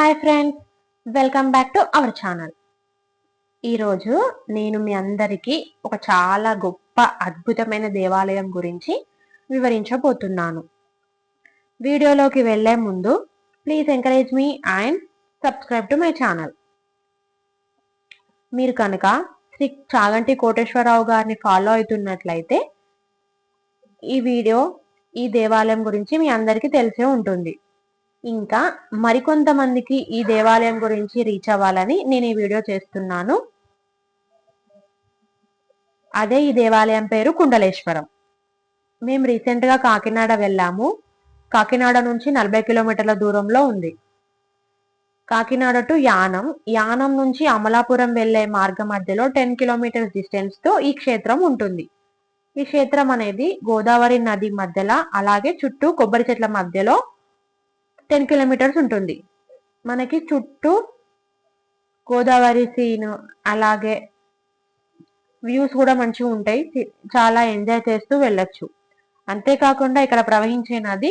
Hi friends welcome back to our channel ఈరోజు నేను మీ అందరికీ ఒక చాలా గొప్ప అద్భుతమైన దేవాలయం గురించి వివరించబోతున్నాను. వీడియోలోకి వెళ్ళే ముందు please encourage me and subscribe to my channel మీరు కనుక శ్రీ చాగంటి కోటేశ్వరరావు గారిని ఫాలో అవుతున్నట్లయితే ఈ వీడియో ఈ దేవాలయం గురించి మీ అందరికీ తెలిసే ఉంటుంది. ఇంకా మరికొంతమందికి ఈ దేవాలయం గురించి రీచ్ అవ్వాలని నేను ఈ వీడియో చేస్తున్నాను. అదే ఈ దేవాలయం పేరు కుండలేశ్వరం. మేము రీసెంట్గా కాకినాడ వెళ్ళాము. కాకినాడ నుంచి నలభై కిలోమీటర్ల దూరంలో ఉంది. కాకినాడ టు యానం. యానం నుంచి అమలాపురం వెళ్ళే మార్గం మధ్యలో టెన్ కిలోమీటర్స్ డిస్టెన్స్తో ఈ క్షేత్రం ఉంటుంది. ఈ క్షేత్రం అనేది గోదావరి నది మధ్యలో అలాగే చుట్టూ కొబ్బరి చెట్ల మధ్యలో టెన్ కిలోమీటర్స్ ఉంటుంది. మనకి చుట్టూ గోదావరి సీన్ అలాగే వ్యూస్ కూడా మంచిగా ఉంటాయి. చాలా ఎంజాయ్ చేస్తూ వెళ్ళొచ్చు. అంతేకాకుండా ఇక్కడ ప్రవహించే నది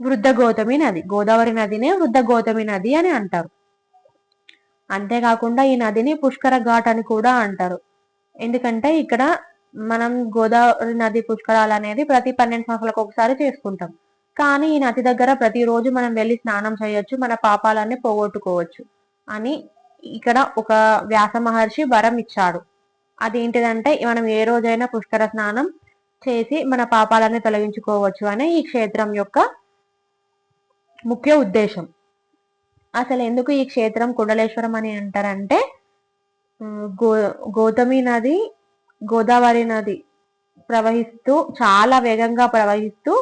వృద్ధ గౌతమి నది. గోదావరి నదినే వృద్ధ గౌతమి నది అని అంటారు. అంతేకాకుండా ఈ నదిని పుష్కర ఘాట్ అని కూడా అంటారు. ఎందుకంటే ఇక్కడ మనం గోదావరి నది పుష్కరాలు అనేది ప్రతి పన్నెండు సంవత్సరాలకు ఒకసారి చేసుకుంటాం. కానీ ఈ నది దగ్గర ప్రతిరోజు మనం వెళ్ళి స్నానం చేయొచ్చు మన పాపాలన్నీ పోగొట్టుకోవచ్చు అని ఇక్కడ ఒక వ్యాస మహర్షి వరం ఇచ్చాడు. అదేంటిదంటే మనం ఏ రోజైనా పుష్కర స్నానం చేసి మన పాపాలన్నీ తొలగించుకోవచ్చు అనే ఈ క్షేత్రం యొక్క ముఖ్య ఉద్దేశం. అసలు ఎందుకు ఈ క్షేత్రం కుండలేశ్వరం అని అంటారంటే గో గౌతమి నది గోదావరి నది ప్రవహిస్తూ చాలా వేగంగా ప్రవహిస్తూ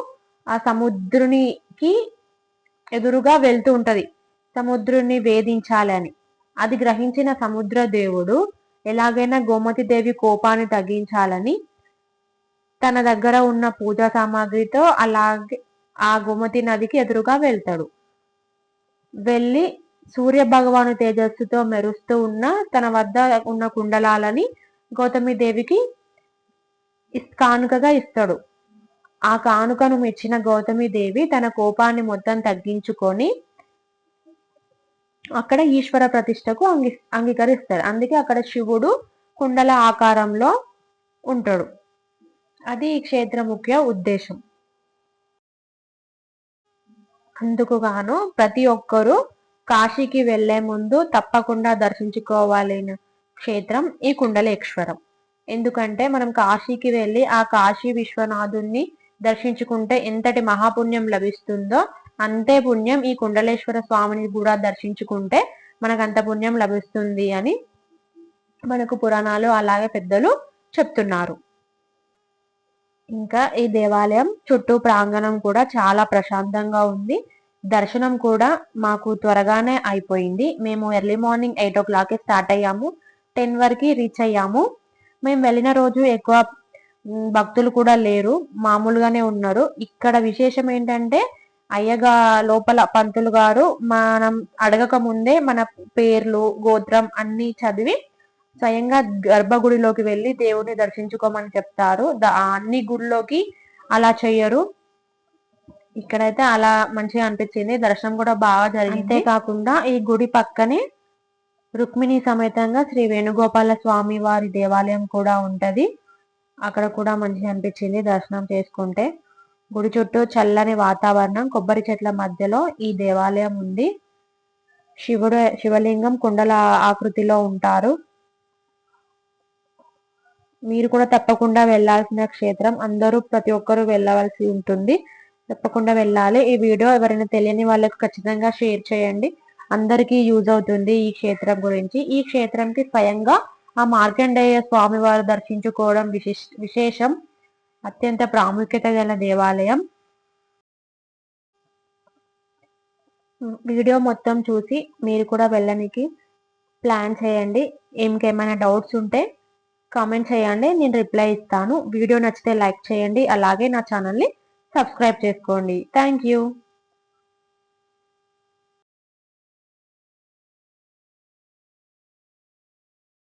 ఆ సముద్రునికి ఎదురుగా వెళ్తూ ఉంటది. సముద్రుని వేధించాలని అది గ్రహించిన సముద్ర దేవుడు ఎలాగైనా గోమతి దేవి కోపాన్ని తగ్గించాలని తన దగ్గర ఉన్న పూజా సామాగ్రితో అలాగే ఆ గోమతి నదికి ఎదురుగా వెళ్తాడు. వెళ్ళి సూర్య భగవాను తేజస్సుతో మెరుస్తూ ఉన్న తన వద్ద ఉన్న కుండలాలని గౌతమి దేవికి కానుకగా ఇస్తాడు. ఆ కానుకను మెచ్చిన గౌతమి దేవి తన కోపాన్ని మొత్తం తగ్గించుకొని అక్కడ ఈశ్వర ప్రతిష్టకు అంగి అంగీకరిస్తారు. అందుకే అక్కడ శివుడు కుండల ఆకారంలో ఉంటాడు. అది ఈ క్షేత్ర ముఖ్య ఉద్దేశం. అందుకు గాను ప్రతి ఒక్కరూ కాశీకి వెళ్ళే ముందు తప్పకుండా దర్శించుకోవాలైన క్షేత్రం ఈ కుండలేశ్వరం. ఎందుకంటే మనం కాశీకి వెళ్ళి ఆ కాశీ విశ్వనాథుణ్ణి దర్శించుకుంటే ఎంతటి మహాపుణ్యం లభిస్తుందో అంతే పుణ్యం ఈ కుండలేశ్వర స్వామిని కూడా దర్శించుకుంటే మనకు అంత పుణ్యం లభిస్తుంది అని మనకు పురాణాలు అలాగే పెద్దలు చెప్తున్నారు. ఇంకా ఈ దేవాలయం చుట్టూ ప్రాంగణం కూడా చాలా ప్రశాంతంగా ఉంది. దర్శనం కూడా మాకు త్వరగానే అయిపోయింది. మేము ఎర్లీ మార్నింగ్ ఎయిట్ ఓ క్లాక్కి స్టార్ట్ అయ్యాము. టెన్ వరకు రీచ్ అయ్యాము. మేము వెళ్ళిన రోజు ఎక్కువ భక్తులు కూడా లేరు మామూలుగానే ఉన్నారు. ఇక్కడ విశేషం ఏంటంటే అయ్యగా లోపల పంతులు గారు మనం అడగక ముందే మన పేర్లు గోత్రం అన్ని చదివి స్వయంగా గర్భగుడిలోకి వెళ్ళి దేవుడిని దర్శించుకోమని చెప్తారు. అన్ని గుడిలోకి అలా చెయ్యరు ఇక్కడైతే అలా మంచిగా అనిపించింది. దర్శనం కూడా బాగా జరిగింది. కాకుండా ఈ గుడి పక్కనే రుక్మిణి సమేతంగా శ్రీ వేణుగోపాల స్వామి వారి దేవాలయం కూడా ఉంటది. అక్కడ కూడా మంచిగా అనిపించింది. దర్శనం చేసుకుంటే గుడి చుట్టూ చల్లని వాతావరణం కొబ్బరి చెట్ల మధ్యలో ఈ దేవాలయం ఉంది. శివుడు శివలింగం కుండల ఆకృతిలో ఉంటారు. మీరు కూడా తప్పకుండా వెళ్ళాల్సిన క్షేత్రం. అందరూ ప్రతి ఒక్కరూ వెళ్ళవలసి ఉంటుంది. తప్పకుండా వెళ్ళాలి. ఈ వీడియో ఎవరైనా తెలియని వాళ్ళకి ఖచ్చితంగా షేర్ చేయండి. అందరికీ యూజ్ అవుతుంది ఈ క్షేత్రం గురించి. ఈ క్షేత్రంకి స్వయంగా ఆ మార్కండేయ స్వామి వారు దర్శించుకోవడం విశేషం అత్యంత ప్రాముఖ్యత గల దేవాలయం. వీడియో మొత్తం చూసి మీరు కూడా వెళ్ళనికి ప్లాన్ చేయండి. ఇంకేమైనా డౌట్స్ ఉంటే కామెంట్ చేయండి. నేను రిప్లై ఇస్తాను. వీడియో నచ్చితే లైక్ చేయండి. అలాగే నా ఛానల్ని సబ్స్క్రైబ్ చేసుకోండి. Thank you.